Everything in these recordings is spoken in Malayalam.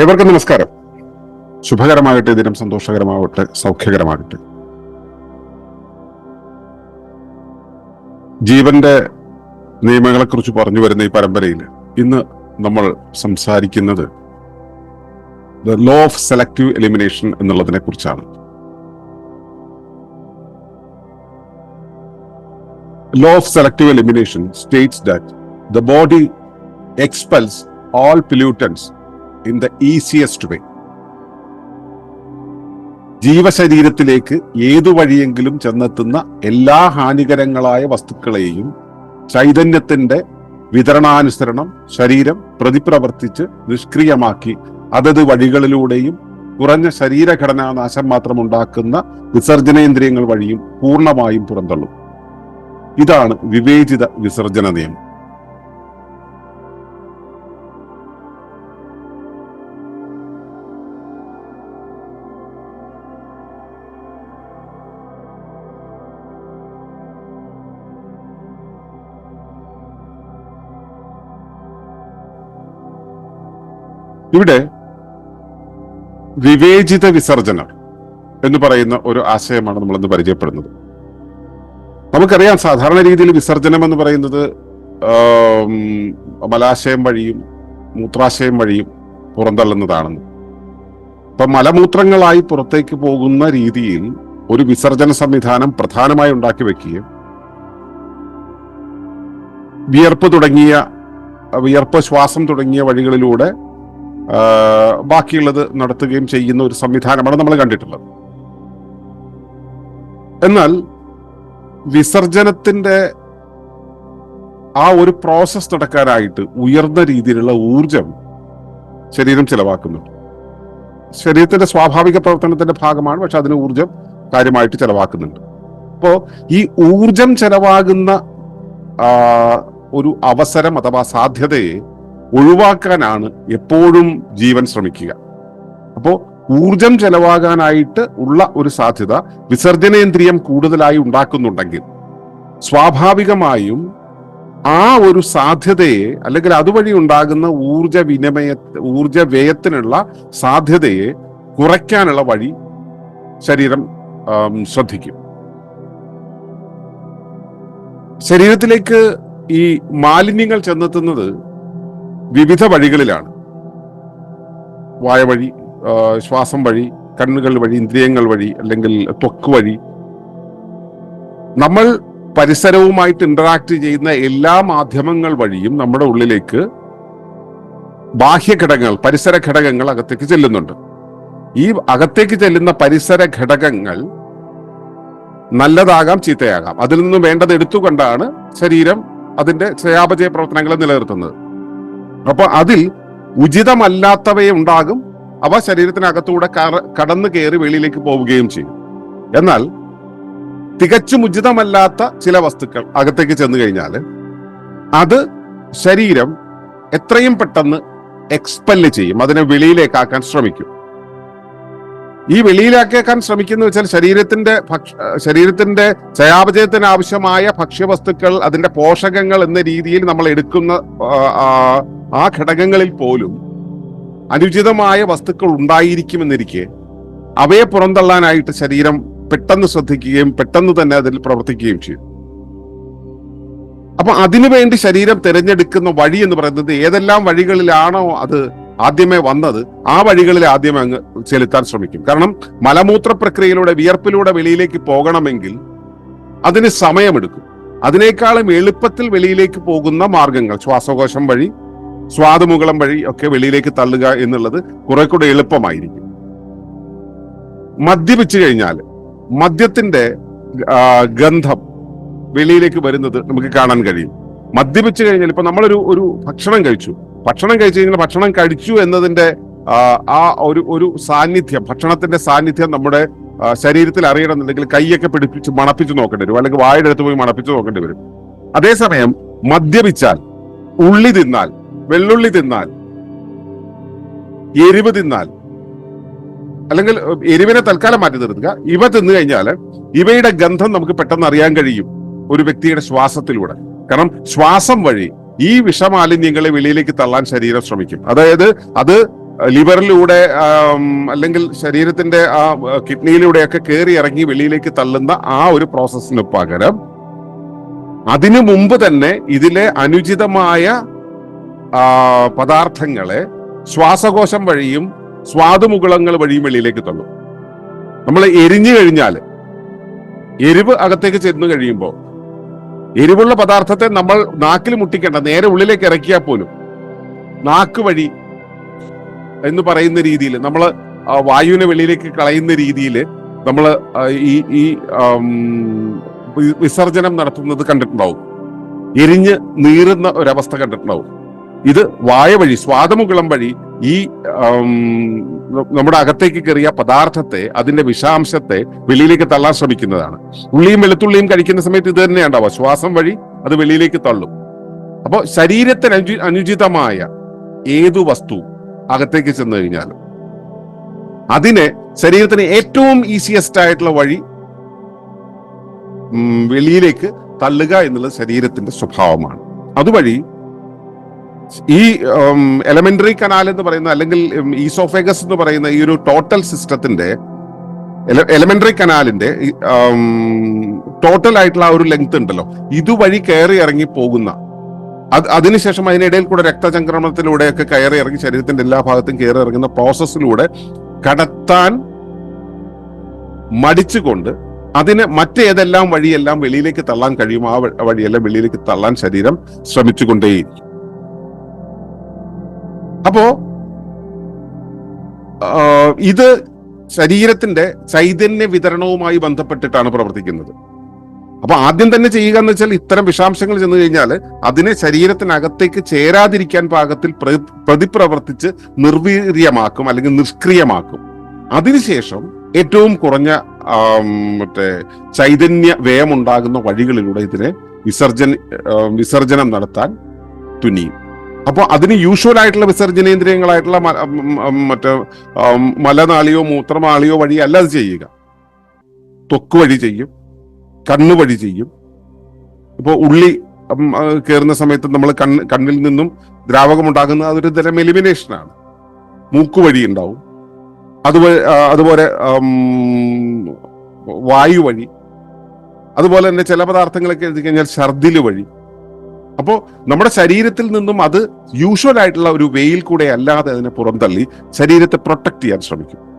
ഏവർക്കും നമസ്കാരം. ശുഭകരമാകട്ടെ ദിനം സന്തോഷകരമാവട്ടെ സൗഖ്യകരമാകട്ടെ. ജീവന്റെ നിയമങ്ങളെക്കുറിച്ച് പറഞ്ഞു വരുന്ന ഈ പരമ്പരയിൽ ഇന്ന് നമ്മൾ സംസാരിക്കുന്നത് the law of selective elimination എന്നുള്ളതിനെ കുറിച്ചാണ് law of selective elimination states that the body expels all pollutants in the easiest way ജീവശരീരത്തിലേക്ക് ഏതു വഴിയെങ്കിലും ചെന്നെത്തുന്ന എല്ലാ ഹാനികരങ്ങളായ വസ്തുക്കളെയും ചൈതന്യത്തിന്റെ വിതരണാനുസരണം ശരീരം പ്രതിപ്രവർത്തിച്ച് നിഷ്ക്രിയമാക്കി അതത് വഴികളിലൂടെയും കുറഞ്ഞ ശരീരഘടനാ നാശം മാത്രമുണ്ടാക്കുന്ന വിസർജനേന്ദ്രിയങ്ങൾ വഴിയും പൂർണമായും പുറന്തള്ളും. ഇതാണ് വിവേചിത വിസർജന നിയമം. ഇവിടെ വിവേചിത വിസർജനം എന്ന് പറയുന്ന ഒരു ആശയമാണ് നമ്മൾ ഇന്ന് പരിചയപ്പെടുന്നത്. നമുക്കറിയാം സാധാരണ രീതിയിൽ വിസർജനം എന്ന് പറയുന്നത് മലാശയം വഴിയും മൂത്രാശയം വഴിയും പുറന്തള്ളുന്നതാണെന്ന്. അപ്പൊ മലമൂത്രങ്ങളായി പുറത്തേക്ക് പോകുന്ന രീതിയിൽ ഒരു വിസർജന സംവിധാനം പ്രധാനമായി ഉണ്ടാക്കി വെക്കുകയും വിയർപ്പ് തുടങ്ങിയ വിയർപ്പ് ശ്വാസം തുടങ്ങിയ വഴികളിലൂടെ ബാക്കിയുള്ളത് നടത്തുകയും ചെയ്യുന്ന ഒരു സംവിധാനമാണ് നമ്മൾ കണ്ടിട്ടുള്ളത്. എന്നാൽ വിസർജനത്തിന്റെ ആ ഒരു പ്രോസസ് നടക്കാനായിട്ട് ഉയർന്ന രീതിയിലുള്ള ഊർജം ശരീരം ചെലവാക്കുന്നുണ്ട്. ശരീരത്തിന്റെ സ്വാഭാവിക പ്രവർത്തനത്തിന്റെ ഭാഗമാണ് പക്ഷെ അതിന് ഊർജം കാര്യമായിട്ട് ചിലവാക്കുന്നുണ്ട്. അപ്പോൾ ഈ ഊർജം ചെലവാകുന്ന ഒരു അവസരം അഥവാ സാധ്യതയെ ഒഴിവാക്കാനാണ് എപ്പോഴും ജീവൻ ശ്രമിക്കുക. അപ്പോൾ ഊർജം ചെലവാകാനായിട്ട് ഉള്ള ഒരു സാധ്യത വിസർജനേന്ദ്രിയം കൂടുതലായി ഉണ്ടാക്കുന്നുണ്ടെങ്കിൽ സ്വാഭാവികമായും ആ ഒരു സാധ്യതയെ അല്ലെങ്കിൽ അതുവഴി ഉണ്ടാകുന്ന ഊർജ വിനിമയ ഊർജ വ്യയത്തിനുള്ള സാധ്യതയെ കുറയ്ക്കാനുള്ള വഴി ശരീരം ശ്രദ്ധിക്കും. ശരീരത്തിലേക്ക് ഈ മാലിന്യങ്ങൾ ചെന്നെത്തുന്നത് വിവിധ വഴികളിലാണ്. വായ വഴി ശ്വാസം വഴി കണ്ണുകൾ വഴി ഇന്ദ്രിയങ്ങൾ വഴി അല്ലെങ്കിൽ ത്വക്ക് വഴി. നമ്മൾ പരിസരവുമായിട്ട് ഇന്ററാക്ട് ചെയ്യുന്ന എല്ലാ മാധ്യമങ്ങൾ വഴിയും നമ്മുടെ ഉള്ളിലേക്ക് ബാഹ്യ ഘടകങ്ങൾ പരിസര ഘടകങ്ങൾ അകത്തേക്ക് ചെല്ലുന്നുണ്ട്. ഈ അകത്തേക്ക് ചെല്ലുന്ന പരിസര ഘടകങ്ങൾ നല്ലതാകാം ചീത്തയാകാം. അതിൽ നിന്നും വേണ്ടത് എടുത്തുകൊണ്ടാണ് ശരീരം അതിന്റെ ചയാപചയ പ്രവർത്തനങ്ങളെ നിലനിർത്തുന്നത്. അപ്പൊ അതിൽ ഉചിതമല്ലാത്തവയെ ഉണ്ടാകും. അവ ശരീരത്തിനകത്തൂടെ കടന്നു കയറി വെളിയിലേക്ക് പോവുകയും ചെയ്യും. എന്നാൽ തികച്ചും ഉചിതമല്ലാത്ത ചില വസ്തുക്കൾ അകത്തേക്ക് ചെന്നു കഴിഞ്ഞാൽ അത് ശരീരം എത്രയും പെട്ടെന്ന് എക്സ്പെൽ ചെയ്യും. അതിനെ വെളിയിലേക്കാക്കാൻ ശ്രമിക്കും. ഈ വെളിയിലാക്കിയേക്കാൻ ശ്രമിക്കുന്ന വെച്ചാൽ ശരീരത്തിന്റെ ഭക്ഷ ശരീരത്തിന്റെ ചയാപചയത്തിന് ആവശ്യമായ ഭക്ഷ്യവസ്തുക്കൾ അതിന്റെ പോഷകങ്ങൾ എന്ന രീതിയിൽ നമ്മൾ എടുക്കുന്ന ആ, ഘടകങ്ങളിൽ പോലും അനുചിതമായ വസ്തുക്കൾ ഉണ്ടായിരിക്കുമെന്നിരിക്കെ അവയെ പുറന്തള്ളാനായിട്ട് ശരീരം പെട്ടെന്ന് ശ്രദ്ധിക്കുകയും പെട്ടെന്ന് തന്നെ അതിൽ പ്രവർത്തിക്കുകയും ചെയ്യും. അപ്പൊ അതിനുവേണ്ടി ശരീരം തിരഞ്ഞെടുക്കുന്ന വഴി എന്ന് പറയുന്നത് ഏതെല്ലാം വഴികളിലാണോ അത് ആദ്യമേ വന്നത് ആ വഴികളിൽ ആദ്യമേ അങ്ങ് ചെലുത്താൻ ശ്രമിക്കും. കാരണം മലമൂത്ര പ്രക്രിയയിലൂടെ വിയർപ്പിലൂടെ വെളിയിലേക്ക് പോകണമെങ്കിൽ അതിന് സമയമെടുക്കും. അതിനേക്കാളും എളുപ്പത്തിൽ വെളിയിലേക്ക് പോകുന്ന മാർഗങ്ങൾ ശ്വാസകോശം വഴി സ്വാദുമുകളം വഴി ഒക്കെ വെളിയിലേക്ക് തള്ളുക എന്നുള്ളത് കുറെ കൂടെ എളുപ്പമായിരിക്കും. മദ്യപിച്ചു കഴിഞ്ഞാൽ മദ്യത്തിന്റെ ഗന്ധം വെളിയിലേക്ക് വരുന്നത് നമുക്ക് കാണാൻ കഴിയും. മദ്യപിച്ചു കഴിഞ്ഞാൽ ഇപ്പൊ നമ്മളൊരു ഒരു ഭക്ഷണം കഴിച്ചു. ഭക്ഷണം കഴിച്ചു കഴിഞ്ഞാൽ ഭക്ഷണം കഴിച്ചു എന്നതിന്റെ ആ, ഒരു ഒരു സാന്നിധ്യം ഭക്ഷണത്തിന്റെ സാന്നിധ്യം നമ്മുടെ ശരീരത്തിൽ അറിയണമെന്നുണ്ടെങ്കിൽ കൈയൊക്കെ പിടിപ്പിച്ച് മണപ്പിച്ച് നോക്കേണ്ടി വരും. അല്ലെങ്കിൽ വായുടെ അടുത്ത് പോയി മണപ്പിച്ച് നോക്കേണ്ടി വരും. അതേസമയം മദ്യപിച്ചാൽ ഉള്ളി തിന്നാൽ വെള്ളുള്ളി തിന്നാൽ എരിവ് തിന്നാൽ അല്ലെങ്കിൽ എരിവിനെ തൽക്കാലം മാറ്റി നിർത്തുക. ഇവ തിന്നു കഴിഞ്ഞാൽ ഇവയുടെ ഗന്ധം നമുക്ക് പെട്ടെന്ന് അറിയാൻ കഴിയും ഒരു വ്യക്തിയുടെ ശ്വാസത്തിലൂടെ. കാരണം ശ്വാസം വഴി ഈ വിഷമാലിന്യങ്ങളെ വെളിയിലേക്ക് തള്ളാൻ ശരീരം ശ്രമിക്കും. അതായത് അത് ലിവറിലൂടെ അല്ലെങ്കിൽ ശരീരത്തിന്റെ ആ കിഡ്നിയിലൂടെയൊക്കെ കയറി ഇറങ്ങി വെളിയിലേക്ക് തള്ളുന്ന ആ ഒരു പ്രോസസ്സിന് പകരം അതിനു മുമ്പ് തന്നെ ഇതിലെ അനുചിതമായ പദാർത്ഥങ്ങളെ ശ്വാസകോശം വഴിയും സ്വാദുമുകുളങ്ങൾ വഴിയും വെളിയിലേക്ക് തള്ളും. നമ്മൾ എരിഞ്ഞു കഴിഞ്ഞാൽ എരിവ് അകത്തേക്ക് ചെന്നു കഴിയുമ്പോൾ എരിവുള്ള പദാർത്ഥത്തെ നമ്മൾ നാക്കിൽ മുട്ടിക്കേണ്ട നേരെ ഉള്ളിലേക്ക് ഇറക്കിയാൽ പോലും. നാക്ക് വഴി എന്ന് പറയുന്ന രീതിയിൽ നമ്മൾ വായുവിനെ വെളിയിലേക്ക് കളയുന്ന രീതിയിൽ നമ്മൾ ഈ ഈ വിസർജനം നടത്തുന്നത് കണ്ടിട്ടുണ്ടാവും. എരിഞ്ഞ് നീറുന്ന ഒരവസ്ഥ കണ്ടിട്ടുണ്ടാവും. ഇത് വായ വഴി സ്വാദമുകുളം വഴി ഈ നമ്മുടെ അകത്തേക്ക് കയറിയ പദാർത്ഥത്തെ അതിന്റെ വിഷാംശത്തെ വെളിയിലേക്ക് തള്ളാൻ ശ്രമിക്കുന്നതാണ്. ഉള്ളിയും വെളുത്തുള്ളിയും കഴിക്കുന്ന സമയത്ത് ഇത് തന്നെ ശ്വാസം വഴി അത് വെളിയിലേക്ക് തള്ളും. അപ്പോൾ ശരീരത്തിന് അനുചി അനുചിതമായ ഏതു വസ്തു അകത്തേക്ക് ചെന്ന് കഴിഞ്ഞാലും അതിനെ ശരീരത്തിന് ഏറ്റവും ഈസിയസ്റ്റ് ആയിട്ടുള്ള വഴി വെളിയിലേക്ക് തള്ളുക എന്നുള്ളത് ശരീരത്തിന്റെ സ്വഭാവമാണ്. അതുവഴി ഈ എലമെന്ററി കനാൽ എന്ന് പറയുന്ന അല്ലെങ്കിൽ ഈസോഫേഗസ് എന്ന് പറയുന്ന ഈ ഒരു ടോട്ടൽ സിസ്റ്റത്തിന്റെ എലമെന്ററി കനാലിന്റെ ടോട്ടൽ ആയിട്ടുള്ള ആ ഒരു ലെങ്ത് ഉണ്ടല്ലോ. ഇതുവഴി കയറി ഇറങ്ങി പോകുന്ന അത് അതിനുശേഷം അതിനിടയിൽ കൂടെ രക്തചംക്രമണത്തിലൂടെയൊക്കെ കയറി ഇറങ്ങി ശരീരത്തിന്റെ എല്ലാ ഭാഗത്തും കയറി ഇറങ്ങുന്ന പ്രോസസ്സിലൂടെ കടത്താൻ മടിച്ചുകൊണ്ട് അതിന് മറ്റേതെല്ലാം വഴിയെല്ലാം വെളിയിലേക്ക് തള്ളാൻ കഴിയും ആ വഴിയെല്ലാം വെളിയിലേക്ക് തള്ളാൻ ശരീരം ശ്രമിച്ചുകൊണ്ടേയിരിക്കും. അപ്പോ ഇത് ശരീരത്തിന്റെ ചൈതന്യ വിതരണവുമായി ബന്ധപ്പെട്ടിട്ടാണ് പ്രവർത്തിക്കുന്നത്. അപ്പൊ ആദ്യം തന്നെ ചെയ്യുക എന്ന് വെച്ചാൽ ഇത്തരം വിഷാംശങ്ങൾ ചെന്ന് കഴിഞ്ഞാൽ അതിനെ ശരീരത്തിനകത്തേക്ക് ചേരാതിരിക്കാൻ പാകത്തിൽ പ്ര- പ്രതിപ്രവർത്തിച്ച് നിർവീര്യമാക്കും അല്ലെങ്കിൽ നിഷ്ക്രിയമാക്കും. അതിനുശേഷം ഏറ്റവും കുറഞ്ഞ മറ്റേ ചൈതന്യ വ്യയമുണ്ടാകുന്ന വഴികളിലൂടെ ഇതിനെ വിസർജന വിസർജനം നടത്താൻ തുനിയും. അപ്പോൾ അതിന് യൂഷ്വൽ ആയിട്ടുള്ള വിസർജനേന്ദ്രിയങ്ങളായിട്ടുള്ള മറ്റേ മലനാളിയോ മൂത്രനാളിയോ വഴി അല്ല അത് ചെയ്യുക. ത്വക്ക് വഴി ചെയ്യും കണ്ണ് വഴി ചെയ്യും. ഇപ്പോൾ ഉള്ളി കയറുന്ന സമയത്ത് നമ്മൾ കണ്ണ് കണ്ണിൽ നിന്നും ദ്രാവകം ഉണ്ടാകുന്ന അതൊരു തരം എലിമിനേഷനാണ് മൂക്ക് വഴി ഉണ്ടാവും. അതുപോലെ അതുപോലെ വായു വഴി. അതുപോലെ തന്നെ ചില പദാർത്ഥങ്ങളൊക്കെ എഴുതി കഴിഞ്ഞാൽ ഛർദിൽ വഴി. അപ്പോൾ നമ്മുടെ ശരീരത്തിൽ നിന്നും അത് യൂഷ്വൽ ആയിട്ടുള്ള ഒരു വെയിൽ കൂടെ അല്ലാതെ അതിനെ പുറന്തള്ളി ശരീരത്തെ പ്രൊട്ടക്ട് ചെയ്യാൻ ശ്രമിക്കും.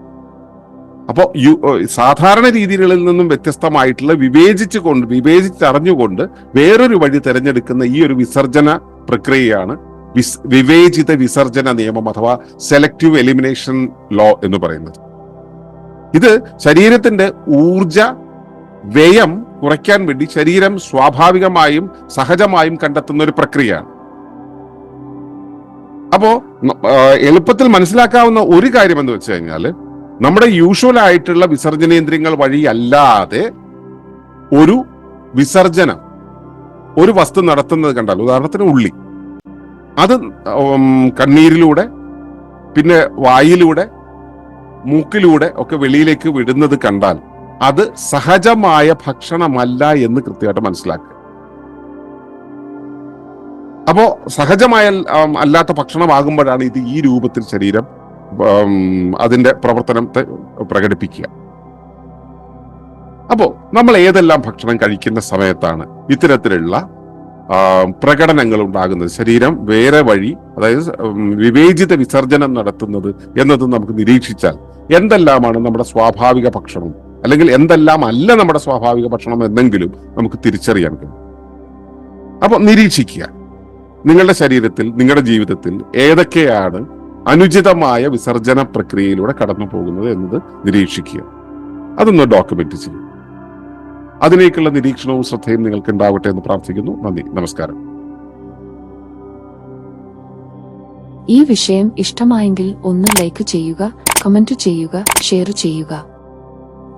അപ്പോൾ യു സാധാരണ രീതികളിൽ നിന്നും വ്യത്യസ്തമായിട്ടുള്ള വിവേചിച്ചുകൊണ്ട് വിവേചിച്ചറിഞ്ഞുകൊണ്ട് വേറൊരു വഴി തിരഞ്ഞെടുക്കുന്ന ഈ ഒരു വിസർജന പ്രക്രിയയാണ് വിസ് വിവേചിത വിസർജന നിയമം അഥവാ സെലക്റ്റീവ് എലിമിനേഷൻ ലോ എന്ന് പറയുന്നത്. ഇത് ശരീരത്തിന്റെ ഊർജ വ്യയം കുറയ്ക്കാൻ വേണ്ടി ശരീരം സ്വാഭാവികമായും സഹജമായും കണ്ടെത്തുന്ന ഒരു പ്രക്രിയയാണ്. അപ്പോ എളുപ്പത്തിൽ മനസ്സിലാക്കാവുന്ന ഒരു കാര്യം എന്ന് വെച്ച് കഴിഞ്ഞാൽ നമ്മുടെ യൂഷ്വൽ ആയിട്ടുള്ള വിസർജനേന്ദ്രിയങ്ങൾ വഴിയല്ലാതെ ഒരു വിസർജനം ഒരു വസ്തു നടത്തുന്നത് കണ്ടാൽ ഉദാഹരണത്തിന് ഉള്ളി അത് കണ്ണീരിലൂടെ പിന്നെ വായിലൂടെ മൂക്കിലൂടെ ഒക്കെ വെളിയിലേക്ക് വിടുന്നത് കണ്ടാൽ അത് സഹജമായ ഭക്ഷണമല്ല എന്ന് കൃത്യമായിട്ട് മനസ്സിലാക്കുക. അപ്പോ സഹജമായ അല്ലാത്ത ഭക്ഷണമാകുമ്പോഴാണ് ഇത് ഈ രൂപത്തിൽ ശരീരം അതിന്റെ പ്രവർത്തനത്തെ പ്രകടിപ്പിക്കുക. അപ്പോൾ നമ്മൾ ഏതെല്ലാം ഭക്ഷണം കഴിക്കുന്ന സമയത്താണ് ഇത്തരത്തിലുള്ള പ്രകടനങ്ങൾ ഉണ്ടാകുന്നത്? ശരീരം വേറെ വഴി അതായത് വിവേചിത വിസർജനം നടത്തുന്നത് എന്നത് നമുക്ക് നിരീക്ഷിച്ചാൽ എന്തെല്ലാമാണ് നമ്മുടെ സ്വാഭാവിക ഭക്ഷണം അല്ലെങ്കിൽ എന്തെല്ലാം അല്ല നമ്മുടെ സ്വാഭാവിക ഭക്ഷണം എന്നെങ്കിലും നമുക്ക് തിരിച്ചറിയാൻ കഴിയും. അപ്പൊ നിരീക്ഷിക്കുക. നിങ്ങളുടെ ശരീരത്തിൽ നിങ്ങളുടെ ജീവിതത്തിൽ ഏതൊക്കെയാണ് അനുചിതമായ വിസർജന പ്രക്രിയയിലൂടെ കടന്നു പോകുന്നത് എന്നത് നിരീക്ഷിക്കുക. അതൊന്ന് ഡോക്യുമെന്റ് ചെയ്യും. അതിലേക്കുള്ള നിരീക്ഷണവും ശ്രദ്ധയും നിങ്ങൾക്ക് ഉണ്ടാവട്ടെ എന്ന് പ്രാർത്ഥിക്കുന്നു. നന്ദി. നമസ്കാരം. ഈ വിഷയം ഇഷ്ടമായെങ്കിൽ ഒന്ന് ലൈക്ക് ചെയ്യുക കമന്റ് ചെയ്യുക ഷെയർ ചെയ്യുക.